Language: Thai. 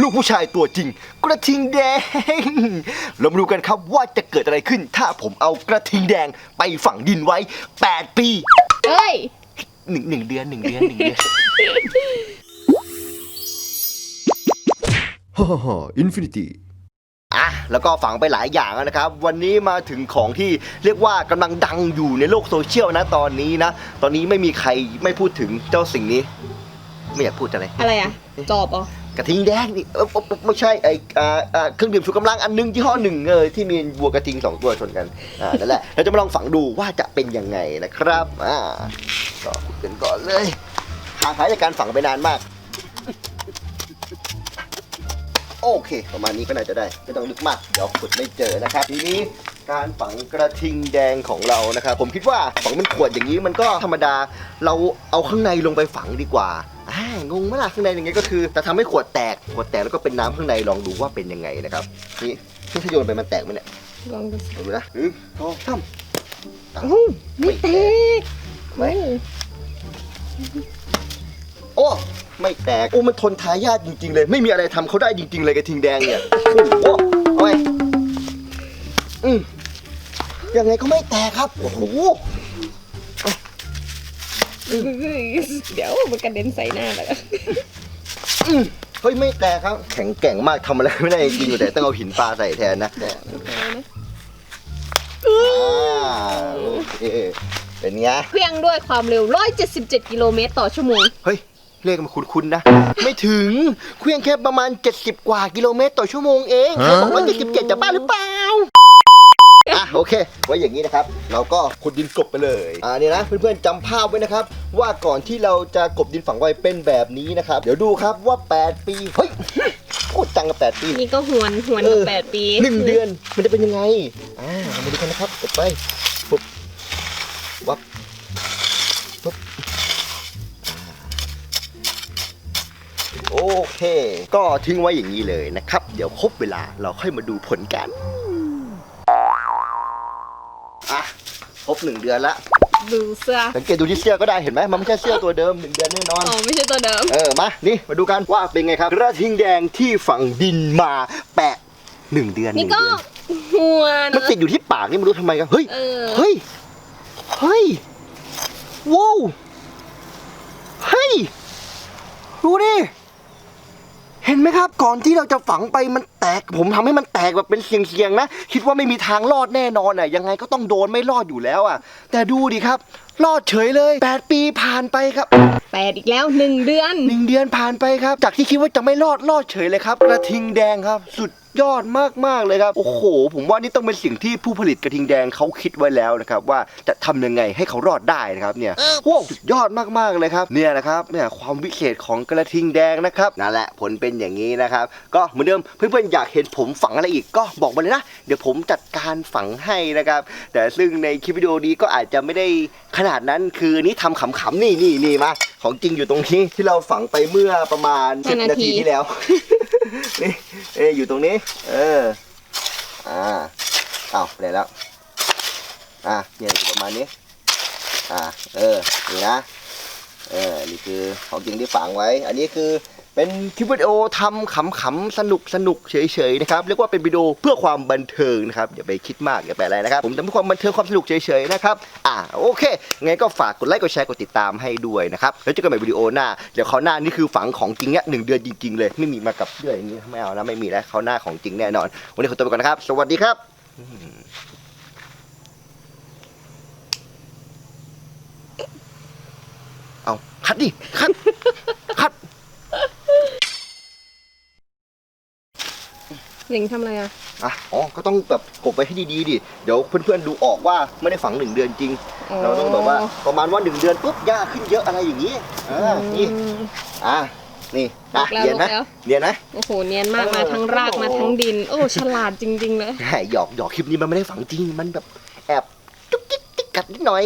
ลูกผู้ชายตัวจริง กระทิงแดง เรามาดูกันครับว่าจะเกิดอะไรขึ้น ถ้าผมเอากระทิงแดงไปฝังดินไว้ 8 ปีเอ้ยหนึ่งหนึ่งเดือนหนึ่งเดือนหนึ่งเดือนฮ่าฮ่าฮ่าอินฟินิตี้อะแล้วก็ฝังไปหลายอย่างแล้วนะครับ วันนี้มาถึงของที่เรียกว่ากำลังดังอยู่ในโลกโซเชียลนะตอนนี้นะ ตอนนี้ไม่มีใครไม่พูดถึงเจ้าสิ่งนี้ ไม่อยากพูดอะไร อะไรอะ จอบเหรอ กระทิงแดงนี่เออไม่ใช่ไออ่าอ่าเครื่องดื่มชูกำลังอันหนึงยี่ห้อหนึ่งเออที่มีวัวกระทิงสองตัวชนกันอ่านั่นแหละเราจะมาลองฝังดูว่าจะเป็นยังไงนะครับอ่าก็ขุดกันก่อนเลยห่างหายจากการฝังไปนานมาก โอเค ประมาณนี้ก็น่าจะได้ไม่ต้องลึกมาก เดี๋ยวขุดไม่เจอนะครับ ทีนี้การฝังกระทิงแดงของเรานะครับ ผมคิดว่าฝังเป็นขวดอย่างนี้มันก็ธรรมดา เราเอาข้างในลงไปฝังดีกว่า อ่างงไหมล่ะข้างในอย่างไงก็คือจะทำให้ขวดแตกขวดแตกแล้วก็เป็นน้ำข้างในลองดูว่าเป็นยังไงนะครับนี่นี่ถ้าโยนไปมันแตกไหมเนี่ยลองดูสิลองดูนะหนึ่งสองสามอู้ไม่แตกไหมโอ้ไม่แตกโอ้มันทนทายาทจริงๆเลย ไม่มีอะไรทำเขาได้จริงๆเลยกระทิงแดงเนี่ยโอ้โหเอาไปอืมยังไงก็ไม่แตกครับโอ้โห เดี๋ยวมันกระเด็นใส่หน้าแล้วอืมเฮ้ยไม่แตกครับ แข็งแกร่งมากทำอะไรไม่ได้จริงๆอยู่แต่ต้องเอาหินปลาใส่แทนนะอ่าโอเคเป็นไงเครื่องด้วยความเร็ว 177 กิโลเมตรต่อชั่วโมง เฮ้ย เลขมันคุ้นๆนะ ไม่ถึงเครื่องแค่ประมาณ 70 กว่ากิโลเมตรต่อชั่วโมงเองใครบอกว่า77จะบ้าหรือเปล่า อะโอเค ไว้อย่างนี้นะครับ เราก็ขุดดินกลบไปเลยอ่าเนี่ยนะเพื่อนๆจำภาพไว้นะครับ ว่าก่อนที่เราจะกลบดินฝังไว้เป็นแบบนี้นะครับ เดี๋ยวดูครับว่า 8 ปีเฮ้ยพูดจังกับ8ปี นี่ก็หวนหวนเอกับอแปดปีหนึ่งเดือนมันจะเป็นยังไงอ่าเรามาดูกันนะครับกดไปปุ๊บวับปุ๊บโอเค ก็ทิ้งไว้อย่างนี้เลยนะครับ เดี๋ยวครบเวลาเราค่อยมาดูผลกัน รบหนึ่งเดือนละดูเสื้อสังเกตดูที่เสื้อก็ได้เห็นไหมมันไม่ใช่เสื้อตัวเดิมหนึ่งเดือนแน่นอน อ๋อไม่ใช่ตัวเดิม เออมา นี่มาดูกันว่าเป็นไงครับ กระทิงแดงที่ฝังดินมาแปะหนึ่งเดือนนี่หงก็เดือนหวนมันติดอยู่ที่ปากนี่ไม่รู้ทำไมครับเฮ้ย เออเฮ้ย เฮ้ย ว้าว เฮ้ย ดูดิ เห็นไหมครับ ก่อนที่เราจะฝังไปมันแตก ผมทำให้มันแตกแบบเป็นเสียงๆนะ คิดว่าไม่มีทางรอดแน่นอนอะยังไงก็ต้องโดนไม่รอดอยู่แล้วอะ แต่ดูดิครับรอดเฉยเลย 8 ปีผ่านไปครับ แปดอีกแล้วหนึ่งเดือน หนึ่งเดือนผ่านไปครับ จากที่คิดว่าจะไม่รอดรอดเฉยเลยครับ กระทิงแดงครับ สุดยอดมากๆเลยครับ โอ้โห ผมว่านี่ต้องเป็นสิ่งที่ผู้ผลิตกระทิงแดงเขาคิดไว้แล้วนะครับว่าจะทำยังไงให้เขารอดได้นะครับเนี่ยโอ้สุดยอดมากๆเลยครับเนี่ยนะครับเนี่ยความวิเศษของกระทิงแดงนะครับนั่นแหละผลเป็นอย่างนี้นะครับ ก็เหมือนเดิมเพื่อนๆอยากเห็นผมฝังอะไรอีกก็บอกมาเลยนะ เดี๋ยวผมจัดการฝังให้นะครับ แต่ซึ่งในคลิปวิดีโอนี้ก็อาจจะไม่ได้ขนาดนั้นคืออนนี้ทำขำๆนี่นี่นี่มาของจริงอยู่ตรงนี้ที่เราฝังไปเมื่อประมาณห้า10นานาที ทีที่แล้ว นี่เอยอยู่ตรงนี้ เออ อ่าเอาไปไหนแล้ว อะเนี่ยอยู่ประมาณนี้ อ่า เออนี่นะ เออ นี่คือของจริงที่ฝังไว้ อันนี้คือ เป็นคลิปวิดีโอทำขำๆสนุกสนุกเฉยๆนะครับเรียกว่าเป็นวิดีโอเพื่อความบันเทิงนะครับอย่าไปคิดมากอย่าไปอะไรนะครับผมทำเพื่อความบันเทิงความสนุกเฉยๆนะครับอ่าโอเคไงก็ฝากกดไลค์กดแชร์กดติดตามให้ด้วยนะครับแล้วเจอกันใหม่วิดีโอหน้าเดี๋ยวเขาวหน้านี่คือฝังของจริงเนี่ยหนึ่งเดือนจริงๆเลยไม่มีมากับเรื่องอย่างนี้ไม่เอานะไม่มีแล้วเขาวหน้าของจริงแน่นอน วันนี้ขอตัวไปก่อนนะครับ สวัสดีครับเอาคัดดิคัด หลิงทำอะไรอะ อะอ๋อก็ต้องแบบกบไว้ให้ดีๆดิเดี๋ยวเพื่อนๆดูออกว่าไม่ได้ฝังหนึ่งเดือนจริง อ๋อ เราต้องแบบว่าประมาณว่าหนึ่งเดือนปุ๊บหญ้าขึ้นเยอะอะไรอย่างนี้อ่านี่อืม อ่านี่อะแล้วเรียนไหมแล้ว เรียนไหมโอ้โห เนียนมากเออมาทั้งรากโอ้โหมาทั้งดิน โอ้ ฉลาดจริง ๆ เลยหยอกหยอกคลิปนี้มันไม่ได้ฝังจริง มันแบบแอบจุ๊กจิ๊กจิ๊กกัดนิดหน่อย